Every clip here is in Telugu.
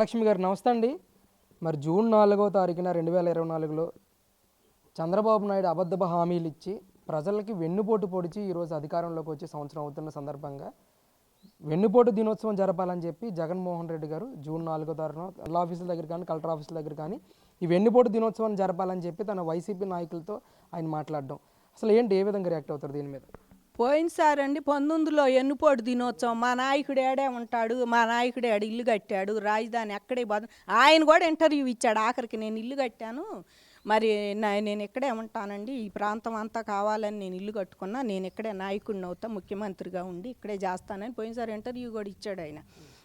లక్ష్మి గారు నమస్తే అండి. మరి జూన్ నాలుగో తారీఖున రెండు వేల ఇరవై నాలుగులో చంద్రబాబు నాయుడు అబద్ధపు హామీలు ఇచ్చి ప్రజలకి వెన్నుపోటు పొడిచి ఈరోజు అధికారంలోకి వచ్చి సంవత్సరం అవుతున్న సందర్భంగా వెన్నుపోటు దినోత్సవం జరపాలని చెప్పి జగన్మోహన్ రెడ్డి గారు జూన్ నాలుగో తారీఖున కలెక్టర్ ఆఫీసుల దగ్గర కానీ కలెక్టర్ ఆఫీసుల దగ్గర కానీ ఈ వెన్నుపోటు దినోత్సవం జరపాలని చెప్పి తన వైసీపీ నాయకులతో ఆయన మాట్లాడడం. అసలు ఏంటి ఏ విధంగా రియాక్ట్ అవుతారు దీని మీద? పోయినసారండి అండి పంతొమ్మిదిలో ఎన్నుపోటు దినోత్సవం. మా నాయకుడు ఏడే ఉంటాడు మా నాయకుడు ఆడ ఇల్లు కట్టాడు రాజధాని ఎక్కడే బాధ ఆయన కూడా ఇంటర్వ్యూ ఇచ్చాడు ఆఖరికి. నేను ఇల్లు కట్టాను. మరి నా- నేను ఇక్కడే ఉంటానండి. ఈ ప్రాంతం అంతా కావాలని నేను ఇల్లు కట్టుకున్నా. నేను ఇక్కడే నాయకుడిని అవుతా ముఖ్యమంత్రిగా ఉండి ఇక్కడే చేస్తానని పోయినసారి ఇంటర్వ్యూ కూడా ఇచ్చాడు ఆయన.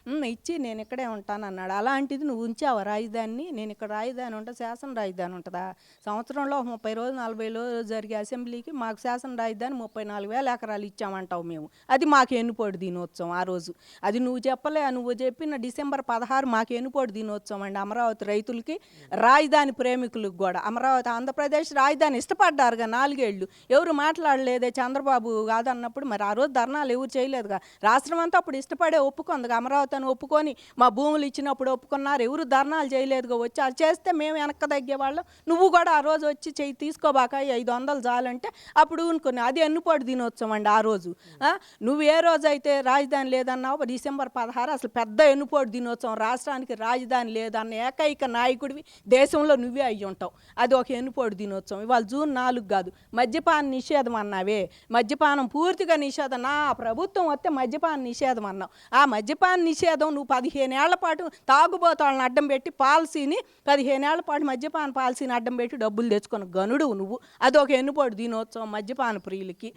ఇచ్చి నేను ఇక్కడే ఉంటాను అన్నాడు. అలాంటిది నువ్వు ఉంచావు రాజధానిని? నేను ఇక్కడ రాజధాని ఉంటా శాసన రాజధాని ఉంటుందా? సంవత్సరంలో ముప్పై రోజులు నలభై రోజులు జరిగే అసెంబ్లీకి మాకు శాసన రాజధాని ముప్పై నాలుగు వేల ఎకరాలు ఇచ్చామంటావు మేము. అది మాకు ఎన్నుపోటు దినోత్సవం ఆ రోజు. అది నువ్వు చెప్పలే నువ్వు చెప్పిన డిసెంబర్ పదహారు మాకు ఎన్నుపోటు దినోత్సవం అండి అమరావతి రైతులకి రాజధాని ప్రేమికులకు కూడా. అమరావతి ఆంధ్రప్రదేశ్ రాజధాని ఇష్టపడ్డారుగా నాలుగేళ్ళు. ఎవరు మాట్లాడలేదే చంద్రబాబు కాదన్నప్పుడు మరి ఆ రోజు ధర్నాలు ఎవరు చేయలేదుగా? రాష్ట్రం అంతా అప్పుడు ఇష్టపడే ఒప్పుకుందిగా అమరావతి అని ఒప్పుకొని మా భూములు ఇచ్చినప్పుడు ఒప్పుకున్నారు. ఎవరు ధర్నాలు చేయలేదుగా వచ్చి అది చేస్తే మేము వెనక్కి తగ్గేవాళ్ళం నువ్వు కూడా ఆ రోజు వచ్చి చేయి తీసుకోబాక ఐదు వందలు చాలంటే అప్పుడు ఊనుకుని అది ఎన్నుపాటు దినోత్సవం అండి ఆ రోజు. ఆ? నువ్వు ఏ రోజు అయితే రాజధాని లేదన్నావు డిసెంబర్ పదహారు అసలు పెద్ద ఎన్నుపోటు దినోత్సవం. రాష్ట్రానికి రాజధాని లేదన్న ఏకైక నాయకుడివి దేశంలో నువ్వే అయ్యి ఉంటావు. అది ఒక ఎన్నుపోటు దినోత్సవం. ఇవాళ జూన్ నాలుగు కాదు. మద్యపాన నిషేధం అన్నావే. మద్యపానం పూర్తిగా నిషేధం. నా ప్రభుత్వం వస్తే మద్యపాన నిషేధం అన్నావు. ఆ మద్యపాన నిషేధం నువ్వు పదిహేను ఏళ్ళ పాటు తాగుబోతాళ్ళని అడ్డం పెట్టి పాలసీని పదిహేను ఏళ్ళ పాటు మద్యపాన పాలసీని అడ్డం పెట్టి డబ్బులు తెచ్చుకున్న గనుడు నువ్వు. అదొక ఒక ఎన్నుపోటు దినోత్సవం మద్యపాన ప్రియులకి.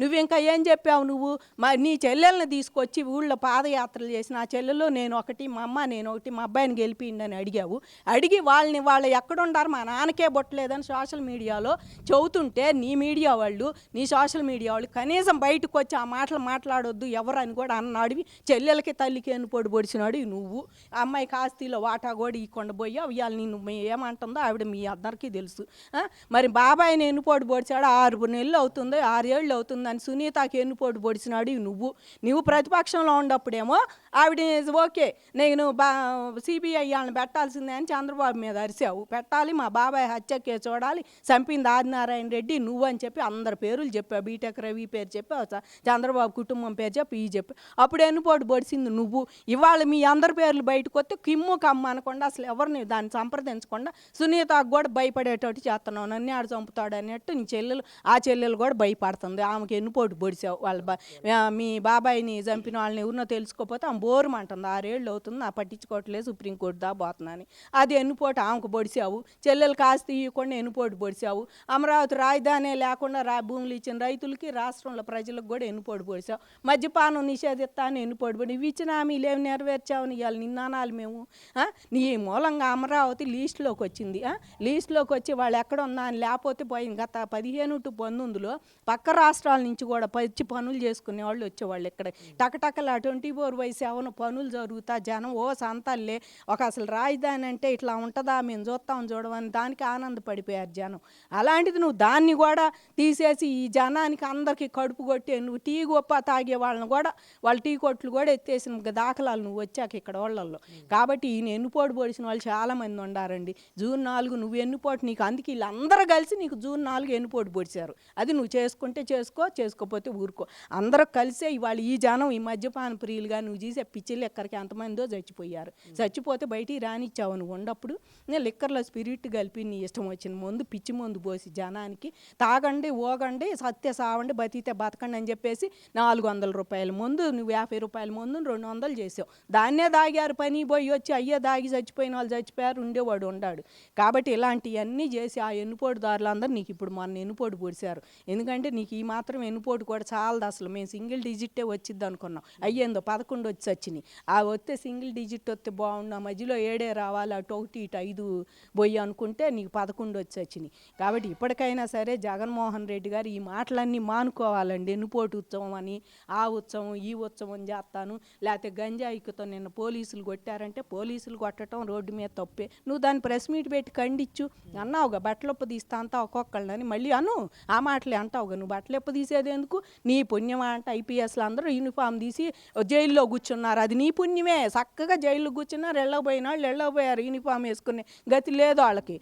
నువ్వు ఇంకా ఏం చెప్పావు నువ్వు? మా నీ చెల్లెల్ని తీసుకొచ్చి ఊళ్ళో పాదయాత్రలు చేసి నా చెల్లెల్లో నేను ఒకటి మా అమ్మ నేను ఒకటి మా అబ్బాయిని గెలిపిండని అడిగావు. అడిగి వాళ్ళని వాళ్ళు ఎక్కడుండారు? మా నాన్నకే బొట్టలేదని సోషల్ మీడియాలో చెబుతుంటే నీ మీడియా వాళ్ళు నీ సోషల్ మీడియా వాళ్ళు కనీసం బయటకు వచ్చి ఆ మాటలు మాట్లాడొద్దు ఎవరు అని కూడా అన్నాడివి. చెల్లెలకి తల్లికి ఎన్నుపోటు పొడిచినాడు. నువ్వు ఆ అమ్మాయి కాస్తీలో వాటా కూడా ఇవ్వకుండా పోయి ఇవాళ నేను ఏమంటుందో ఆవిడ మీ అందరికీ తెలుసు. మరి మరి బాబాయ్ని ఎన్నుపోటు పొడిచాడు? ఆరు నెలలు అవుతుంది ఆరేళ్ళు అవుతుంది అని సునీతకి ఎన్నుపోటు పొడిచినాడు? నువ్వు. నువ్వు ప్రతిపక్షంలో ఉన్నప్పుడేమో ఆవిడ ఓకే నేను బా సిబిఐ వాళ్ళని పెట్టాల్సిందే అని చంద్రబాబు మీద అరిసావు పెట్టాలి మా బాబాయ్ హత్యకే చూడాలి. చంపింది ఆదినారాయణ రెడ్డి నువ్వు అని చెప్పి అందరి పేర్లు చెప్పావు. బీటెక్ రవి పేరు చెప్పావు చంద్రబాబు కుటుంబం పేరు చెప్పి ఈ చెప్పి అప్పుడు ఎన్నుపోటు పొడిచింది నువ్వు? ఇవాళ మీ అందరి పేర్లు బయటకు వస్తే కిమ్ము కమ్మ అనకుండా అసలు ఎవరిని దాన్ని సంప్రదించకుండా సునీతకు కూడా భయపడేటట్టు చేస్తున్నావు. నన్ను ఆడు చంపుతాడు అన్నట్టు నీ చెల్లెలు ఆ చెల్లెలు కూడా భయపడుతుంది. ఆమెకి ఎన్నుపోటు పొడిచావు. వాళ్ళ బా- మీ బాబాయిని చంపిన వాళ్ళని ఎవరినో తెలుసుకోకపోతే ఆమె బోరుమంటుంది ఆరేళ్ళు అవుతుంది. నా పట్టించుకోవట్లేదు. సుప్రీంకోర్టు దా పోతున్నాను అది ఎన్నుపోటు ఆమెకు పొడిచావు. చెల్లెలు కాస్త ఇవ్వకుండా ఎన్నుపోటు పొడిచావు. అమరావతి రాజధాని లేకుండా రా భూములు ఇచ్చిన రైతులకి రాష్ట్రంలో ప్రజలకు కూడా ఎన్నుపోటు పొడిచావు. మద్యపానం నిషేధిస్తాను ఎన్నుపోటు పొడి ఇవి ఇచ్చిన హామీలేమి ఏమి నెరవేర్చావు ఇవాళ నిన్నానాలు మేము. నీ మూలంగా అమరావతి లీస్ట్లోకి వచ్చింది. లీస్ట్లోకి వచ్చి వాళ్ళు ఎక్కడ ఉన్నా అని లేకపోతే పోయి గత పదిహేను టు పంతొమ్మిదిలో పక్క రాష్ట్రాల నుంచి కూడా పచ్చి పనులు చేసుకునే వాళ్ళు వచ్చేవాళ్ళు ఇక్కడ. టకటకలా ట్వంటీ ఫోర్ బై సెవెన్ పనులు జరుగుతా జనం ఓ సంతల్లే ఒక అసలు రాజధాని అంటే ఇట్లా ఉంటుందా మేము చూస్తాం చూడమని దానికి ఆనందపడిపోయారు జనం. అలాంటిది నువ్వు దాన్ని కూడా తీసేసి ఈ జనానికి అందరికీ కడుపు కొట్టి నువ్వు టీ గొప్ప తాగే వాళ్ళని కూడా వాళ్ళ టీ కొట్లు కూడా ఎత్తేసిన దాఖలాలు నువ్వు వచ్చాక ఇక్కడ వాళ్ళల్లో. కాబట్టి ఈయన ఎన్నుపోటు పొడిచిన వాళ్ళు చాలామంది ఉండారండి. జూన్ నాలుగు నువ్వు ఎన్నుపోటు నీకు అందుకే వీళ్ళందరూ కలిసి నీకు జూన్ నాలుగు ఎన్నుపోటు పొడిచారు. అది నువ్వు చేసుకుంటే చేసుకో చేసుకోకపోతే ఊరుకో. అందరూ కలిసే ఇవాళ ఈ జనం ఈ మద్యపాన ప్రియులుగా నువ్వు చేసే పిచ్చిలు ఎక్కడికి ఎంతమందో చచ్చిపోయారు. చచ్చిపోతే బయటికి రానిచ్చావు నువ్వు ఉండప్పుడు నేను లిక్కర్లో స్పిరిట్ కలిపి నీ ఇష్టం వచ్చిన ముందు పిచ్చి మందు పోసి జనానికి తాగండి ఓగండి సత్య సావండి బతికితే బతకండి అని చెప్పేసి నాలుగు వందల రూపాయల ముందు నువ్వు యాభై రూపాయల ముందు రెండు వందలు చేసావు. దాన్నే దాగారు పని పోయి వచ్చి అయ్యే దాగి చచ్చిపోయిన వాళ్ళు చచ్చిపోయారు ఉండేవాడు ఉండాడు. కాబట్టి ఇలాంటివన్నీ చేసి ఆ ఎన్నుపోటు దారులందరూ నీకు ఇప్పుడు మొన్న ఎన్నుపోటు పొడిచారు ఎందుకంటే నీకు ఈ మాత్రం ఎన్నుపోటు కూడా చాలదు అసలు. మేము సింగిల్ డిజిటే వచ్చింది అనుకున్నాం. అయ్యేందో పదకొండు వచ్చి వచ్చినాయి. ఆ వస్తే సింగిల్ డిజిట్ వస్తే బాగుండు ఆ మధ్యలో ఏడే రావాలి అటు ఒకటి ఇటు ఐదు పోయి అనుకుంటే నీకు పదకొండు వచ్చి వచ్చినాయి. కాబట్టి ఇప్పటికైనా సరే జగన్మోహన్ రెడ్డి గారు ఈ మాటలన్నీ మానుకోవాలండి. ఎన్నుపోటు ఉత్సవం అని ఆ ఉత్సవం ఈ ఉత్సవం చేస్తాను. లేకపోతే గంజాయికితో నిన్న పోలీసులు కొట్టారంటే పోలీసులు కొట్టడం రోడ్డు మీద తప్పే. నువ్వు దాన్ని ప్రెస్ మీట్ పెట్టి ఖండించు. అన్నావుగా బట్టలొప్ప తీస్తా అంతా ఒక్కొక్కళ్ళని. మళ్ళీ అను ఆ మాటలే అంటావుగా నువ్వు బట్టలెప్ప తీసేది ఎందుకు? నీ పుణ్యమా? అంటే ఐపీఎస్లు అందరూ యూనిఫామ్ తీసి జైల్లో కూర్చున్నారు. అది నీ పుణ్యమే. చక్కగా జైల్లో కూర్చున్నారు. వెళ్ళకపోయిన వాళ్ళు వెళ్ళకపోయారు యూనిఫామ్ వేసుకునే. గతి లేదు వాళ్ళకి.